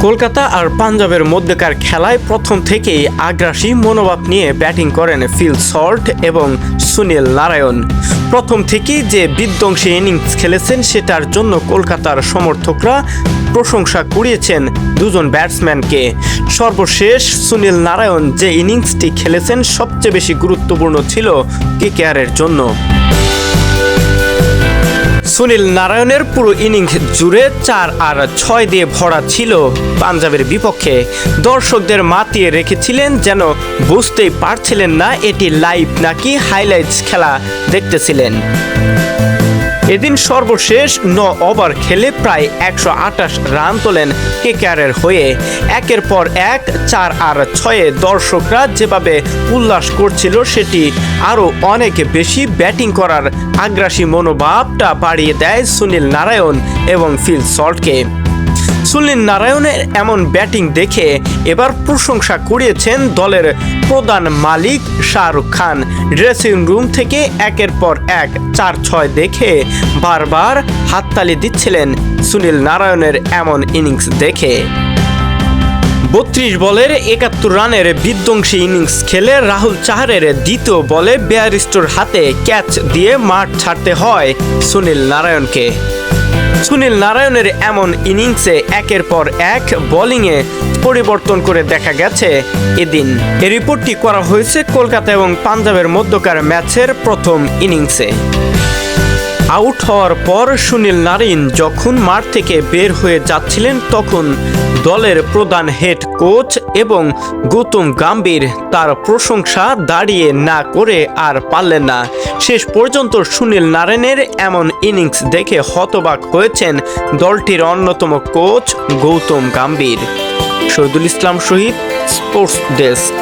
কলকাতা আর পাঞ্জাবের মধ্যেকার খেলায় প্রথম থেকেই আগ্রাসী মনোভাব নিয়ে ব্যাটিং করেন ফিল সল্ট এবং সুনীল নারায়ণ। প্রথম থেকেই যে বিধ্বংসী ইনিংস খেলেছেন সেটার জন্য কলকাতার সমর্থকরা প্রশংসা কুড়িয়েছেন দুজন ব্যাটসম্যানকে। সর্বশেষ সুনীল নারায়ণ যে ইনিংসটি খেলেছেন সবচেয়ে বেশি গুরুত্বপূর্ণ ছিল কেকেআরের জন্য। সুনীল নারায়ণের পুরো ইনিংস জুড়ে চার আর ছয় দিয়ে ভরা ছিল পাঞ্জাবের বিপক্ষে। দর্শকদের মাতিয়ে রেখেছিলেন যেন বুঝতেই পারছিলেন না এটি লাইভ নাকি হাইলাইটস খেলা দেখতেছিলেন। এদিন সর্বশেষ ন ওভার খেলে প্রায় একশো আটাশ রান তোলেন কেকেআরের হয়ে। একের পর এক, চার আর ছয়ে দর্শকরা যেভাবে উল্লাস করছিল, সেটি আরও অনেক বেশি ব্যাটিং করার আগ্রাসী মনোভাবটা বাড়িয়ে দেয় সুনীল নারায়ণ এবং ফিল সল্টকে। সুনীল নারায়ণের এমন ব্যাটিং দেখে এবার প্রশংসা কুড়িয়েছেন দলের প্রধান মালিক শাহরুখ খান। ড্রেসিং রুম থেকে একের পর এক চার ছয় দেখে বারবার হাততালি দিচ্ছিলেন সুনীল নারায়ণের এমন ইনিংস দেখে। বত্রিশ বলের একাত্তর রানের বিধ্বংসী ইনিংস খেলে রাহুল চাহারের দ্বিতীয় বলে বেয়ারিস্টোর হাতে ক্যাচ দিয়ে মাঠ ছাড়তে হয় সুনীল নারায়ণকে। সুনীল নারায়ণের এমন ইনিংসে একের পর এক বোলিংয়ে পরিবর্তন করে দেখা গেছে এদিন। এ রিপোর্টটি করা হয়েছে কলকাতা এবং পাঞ্জাবের মধ্যকার ম্যাচের প্রথম ইনিংসে। আউট হওয়ার পর সুনীল নারিন যখন মাঠ থেকে বের হয়ে যাচ্ছিলেন, তখন দলের প্রধান হেড কোচ এবং গৌতম গাম্ভীর তার প্রশংসা দাঁড়িয়ে না করে আর পারলেন না। শেষ পর্যন্ত সুনীল নারায়ণের এমন ইনিংস দেখে হতবাক হয়েছেন দলটির অন্যতম coach Gautam Gambhir. Shahidul Islam Shahid sports desk